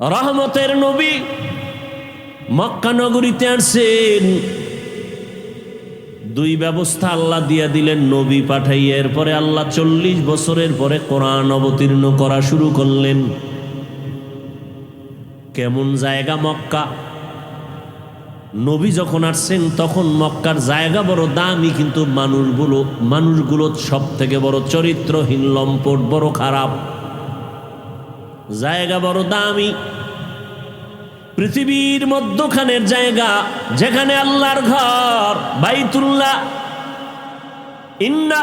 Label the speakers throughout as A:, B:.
A: রহমতের নবী মক্কা নগরীতে আসছেন। দুই ব্যবস্থা আল্লাহ দিয়া দিলেন, নবী পাঠাইয়া। এরপরে আল্লাহ চল্লিশ বছরের পরে কোরআন অবতীর্ণ করা শুরু করলেন। কেমন জায়গা মক্কা? নবী যখন আসছেন, তখন মক্কার জায়গা বড় দামি, কিন্তু মানুষগুলো মানুষগুলো সব থেকে বড় চরিত্রহীন, লম্পট, বড় খারাপ। জায়গা বড় দামি। পৃথিবীর মধ্যখানের জায়গা যেখানে আল্লাহর ঘর বাইতুল্লাহ। ইন্না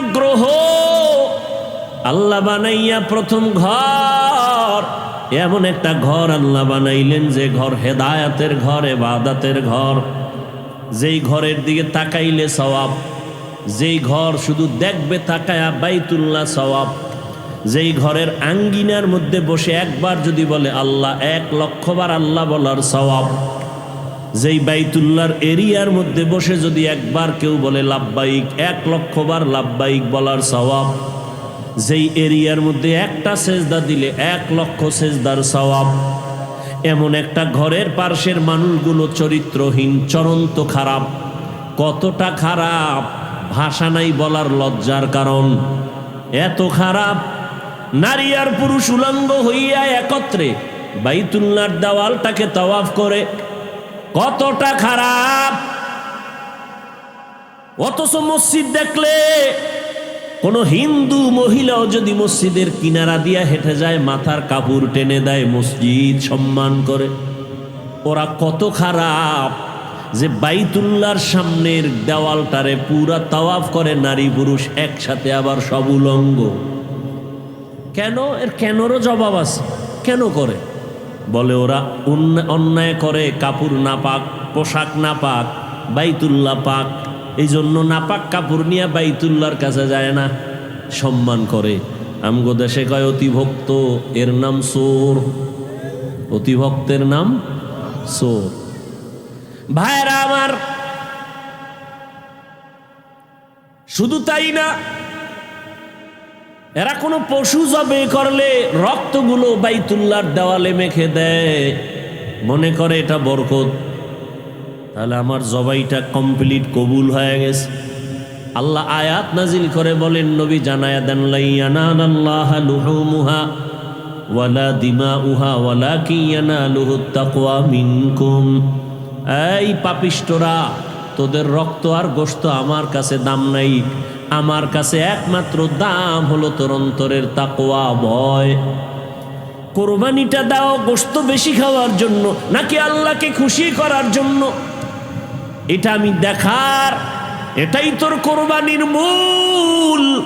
A: গ্রহ আল্লাহ বানাইয়া প্রথম ঘর। এমন একটা ঘর আল্লাহ বানাইলেন যে ঘর হেদায়াতের ঘর, এবাদাতের ঘর। যেই ঘরের দিকে তাকাইলে সওয়াব। যেই ঘর শুধু দেখবে তাকায়া বাইতুল্লাহ সওয়াব। যেই ঘরের আঙ্গিনার মধ্যে বসে একবার যদি বলে আল্লাহ, এক লক্ষবার আল্লাহ বলার সওয়াব। যেই বাইতুল্লার এরিয়ার মধ্যে বসে যদি একবার কেউ বলে লাভবাইক এক লক্ষবার লাভবাইক বলার সওয়াব। যেই এরিয়ার মধ্যে একটা সেজদা দিলে এক লক্ষ সেজদার সওয়াব। এমন একটা ঘরের পার্শ্বের মানুষগুলো চরিত্রহীন, চরন্ত খারাপ। কতটা খারাপ, ভাষা নাই বলার লজ্জার কারণ। এত খারাপ, নারী আর পুরুষ উলঙ্গ হইয়া একত্রে বাইতুল্লার দেওয়ালটাকে তওয়াফ করে কতটা খারাপ? অথচ মসজিদ দেখলে কোনো হিন্দু মহিলাও যদি মসজিদের কিনারা দিয়া হেঁটে যায়, মাথার কাপড় টেনে দেয়, মসজিদ সম্মান করে। ওরা কত খারাপ যে বাইতুল্লার সামনের দেওয়ালটারে পুরা তাওয়াফ করে নারী পুরুষ একসাথে আবার সব উলঙ্গ। কেন? এর কেনরও জবাব আছে। কেন করে? বলে ওরা অন্য- অন্যায় করে, কাপড় না পাক পোশাক না পাক বাইতুল্লাহ পাক। এই জন্য নাপাক কাপড় নিয়ে বাইতুল্লার কাছে যায় না। সম্মান করে। আমগো দেশে কয় অতিভক্ত, এর নাম সোর অতিভক্তের নাম সোর ভাইরা আমার, শুধু তাই না এরা কোনো পশু জবে করলে রক্তগুলো বাইতুল্লার দেওয়ালে মেখে দেয়। মনে করে এটা বরকত। তাহলে আমার জবাইটা কমপ্লিট কবুল হয়ে গেছে। আল্লাহ আয়াত নাজিল করে বলেন, নবী জানায়া দেন লুহুমুহা ওয়ালা দিমাউহা ওয়ালা কিয়ানালুহু তাকওয়া মিনকুম। এই পাপিষ্টরা তোদের রক্ত আর গোশত আমার কাছে দাম নাই। আমার কাছে একমাত্র দাম হলো তোর অন্তরের তাকওয়া, ভয়। কোরবানিটা দাও গোস্ত বেশি খাওয়ার জন্য, নাকি আল্লাহকে খুশি করার জন্য? এটা আমি দেখার, এটাই তোর কোরবানির মূল।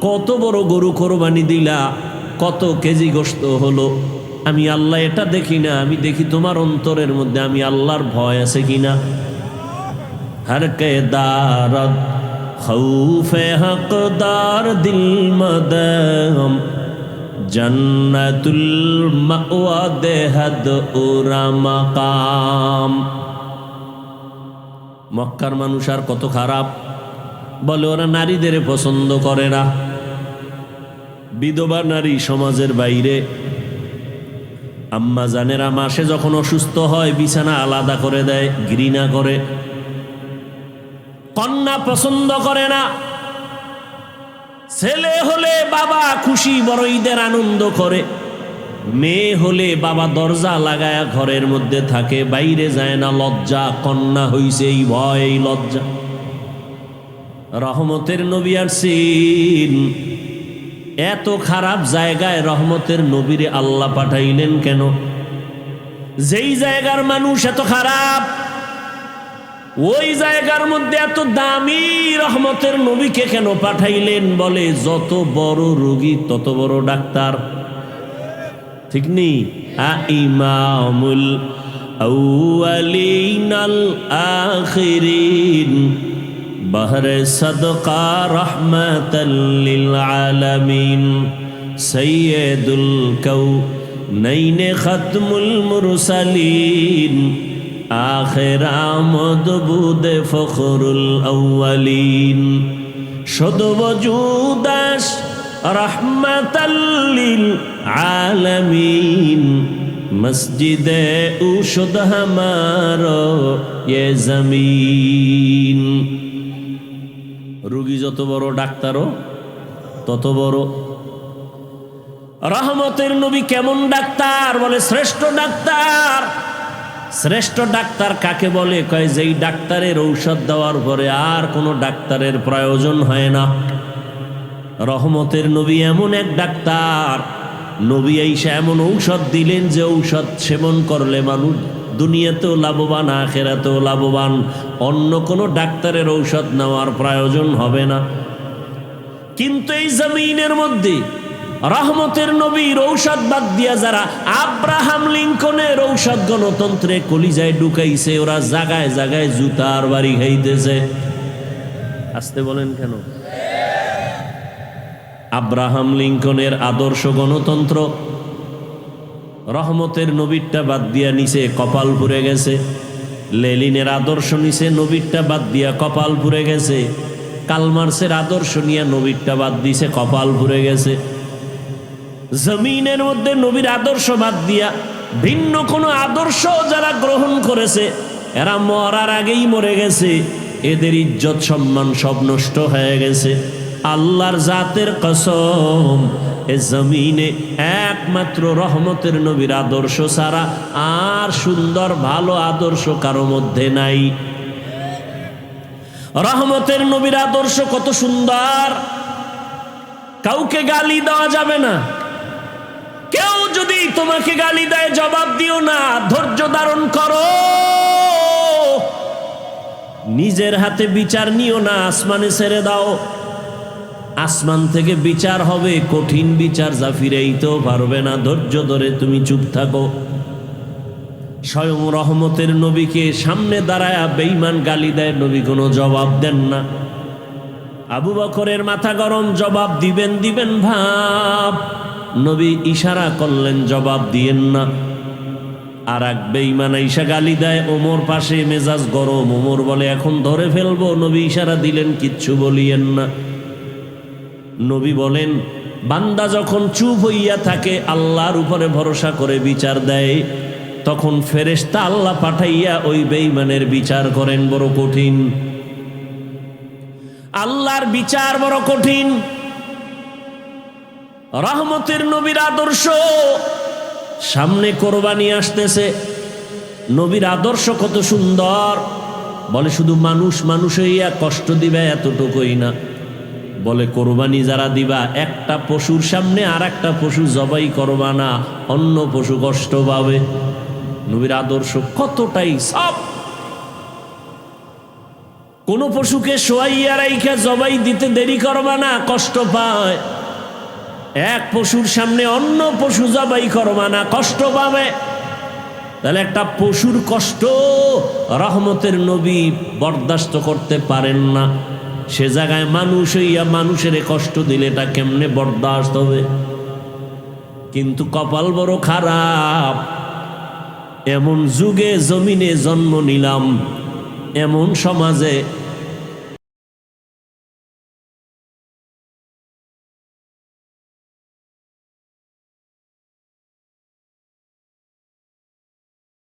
A: কত বড় গরু কোরবানি দিলা, কত কেজি গোস্ত হলো? আমি আল্লাহ এটা দেখি না, আমি দেখি তোমার অন্তরের মধ্যে আমি আল্লাহর ভয় আছে কিনা? হর কে দারদ খৌফে হকদার দিল মদম জন্নতুল মাওয়া দেহদ উরা মাকাম মক্কার মানুষ আর কত খারাপ। বলে ওরা নারীদের পছন্দ করে না। বিধবা নারী সমাজের বাইরে। আম্মা জানেরা মাসে যখন অসুস্থ হয়, বিছানা আলাদা করে দেয়, ঘৃণা করে। কন্যা পছন্দ করে না। ছেলে হলে বাবা খুশি বড় ঈদের আনন্দ করে। মেয়ে হলে বাবা দরজা লাগায়া ঘরের মধ্যে থাকে, বাইরে যায় না, লজ্জা, কন্যা হইছে এই ভয় এই লজ্জা। রহমতের নবী আর সিন এত খারাপ জায়গায় রহমতের নবীরে আল্লাহ পাঠাইলেন কেন? যেই জায়গার মানুষ এত খারাপ ওই জায়গার মধ্যে এত দামি রহমতের নবীকে কেন পাঠাইলেন বলে, যত বড় রোগী, তত বড় ডাক্তার। ঠিক নেই? ইমামুল সৈয়দুল কৌ নৈনে খতমুল মুরসালিন। আখেরা মদবুদে ফখরুল আউ্বালিন সদবজুদাস রহমাতাল্লিল আলামিন। মসজিদে ঔষধ হমারো এ জমিন। রুগী যত বড় ডাক্তারও, তত বড়। রহমতের নবী কেমন ডাক্তার? বলে শ্রেষ্ঠ ডাক্তার। শ্রেষ্ঠ ডাক্তার কাকে বলে? কয়, যেই ডাক্তারের ঔষধ দেওয়ার পরে আর কোনো ডাক্তারের প্রয়োজন হয় না। রহমতের নবী এমন এক ডাক্তার। নবী আইসা এমন ঔষধ দিলেন যে ঔষধ সেবন করলে মানুষ দুনিয়াতেও লাভবান, আখেরাতেও লাভবান। অন্য কোনো ডাক্তারের ঔষধ নেওয়ার প্রয়োজন হবে না। কিন্তু এই জমিনের মধ্যে রহমতের নবীর ঔষধ বাদ দিয়া যারা আব্রাহাম লিঙ্কনের ঔষধ গণতন্ত্রে কলিজায় ঢুকাইছে, ওরা জাগায় জাগায় জুতার বাড়ি খাইতেছে। আসতে বলেন কেন? আব্রাহাম লিঙ্কনের আদর্শ গণতন্ত্র, রহমতের নবীরটা বাদ দিয়া নিচে কপাল পুড়ে গেছে। লেলিনের আদর্শ নিচে নবীরটা বাদ দিয়া কপাল পুড়ে গেছে। কালমার্সের আদর্শ নিয়ে নবীরটা বাদ দিছে, কপাল পুড়ে গেছে। জমিনের মধ্যে নবীর আদর্শ বাদ দিয়া ভিন্ন কোনো আদর্শ যারা গ্রহণ করেছে, এরা মরার আগেই মরে গেছে। এদের ইজ্জত সম্মান সব নষ্ট হয়ে গেছে। আল্লাহর জাতের কসম, এ জমিনে একমাত্র রহমতের নবীর আদর্শ ছাড়া আর সুন্দর ভালো আদর্শ কারও মধ্যে নাই। রহমতের নবীর আদর্শ কত সুন্দর। কাউকে গালি দেওয়া যাবে না। কেউ যদি তোমাকে গালি দেয়, জবাব দিও না। ধৈর্য ধারণ করো। নিজের হাতে বিচার নিও না, আসমানে ছেড়ে দাও। আসমান থেকে বিচার হবে, কঠিন বিচার যা ফিরেইতেও পারবে না। ধৈর্য ধরে তুমি চুপ থাকো। স্বয়ং রহমতের নবীকে সামনে দাঁড়ায় বেইমান গালি দেয়, নবী কোনো জবাব দেন না। আবু বকরের মাথা গরম, জবাব দিবেন দিবেন ভাব। নবী ইশারা করলেন, জবাব দিয়েন না। আর এক বেইমান ঈশা গালি দেয়, ওমর পাশে মেজাজ গরম, ওমর বলে, এখন ধরে ফেলব। নবী ইশারা দিলেন, কিচ্ছু বলিয়েন না। নবী বলেন, বান্দা যখন চুপ হইয়া থাকে, আল্লাহর উপরে ভরসা করে বিচার দেয়, তখন ফেরেশতা আল্লাহ পাঠাইয়া ওই বেইমানের বিচার করেন, বড় কঠিন। আল্লাহর বিচার বড় কঠিন। রহমতের নবীর আদর্শ। সামনে কোরবানি আসতেছে। নবীর আদর্শ কত সুন্দর। বলে শুধু মানুষ মানুষ হইয়া কষ্ট দিবে এতটুকুই না। বলে কোরবানি যারা দিবা, একটা পশুর সামনে আর একটা পশু জবাই করবা না, অন্য পশু কষ্ট পাবে। নবীর আদর্শ কতটাই সব। কোন পশুকে শোয়াইয়া রাইখা জবাই দিতে দেরি করবা না, কষ্ট পায়। এক পশুর সামনে অন্য পশু জবাই করবা না কষ্ট পাবে। তাহলে একটা পশুর কষ্ট রহমতের নবী বরদাস্ত করতে পারেন না। সে জায়গায় মানুষ হইয়া মানুষের কষ্ট দিলে এটা কেমনে বরদাস্ত হবে? কিন্তু কপাল বড় খারাপ। এমন যুগে জমিনে জন্ম নিলাম, এমন সমাজে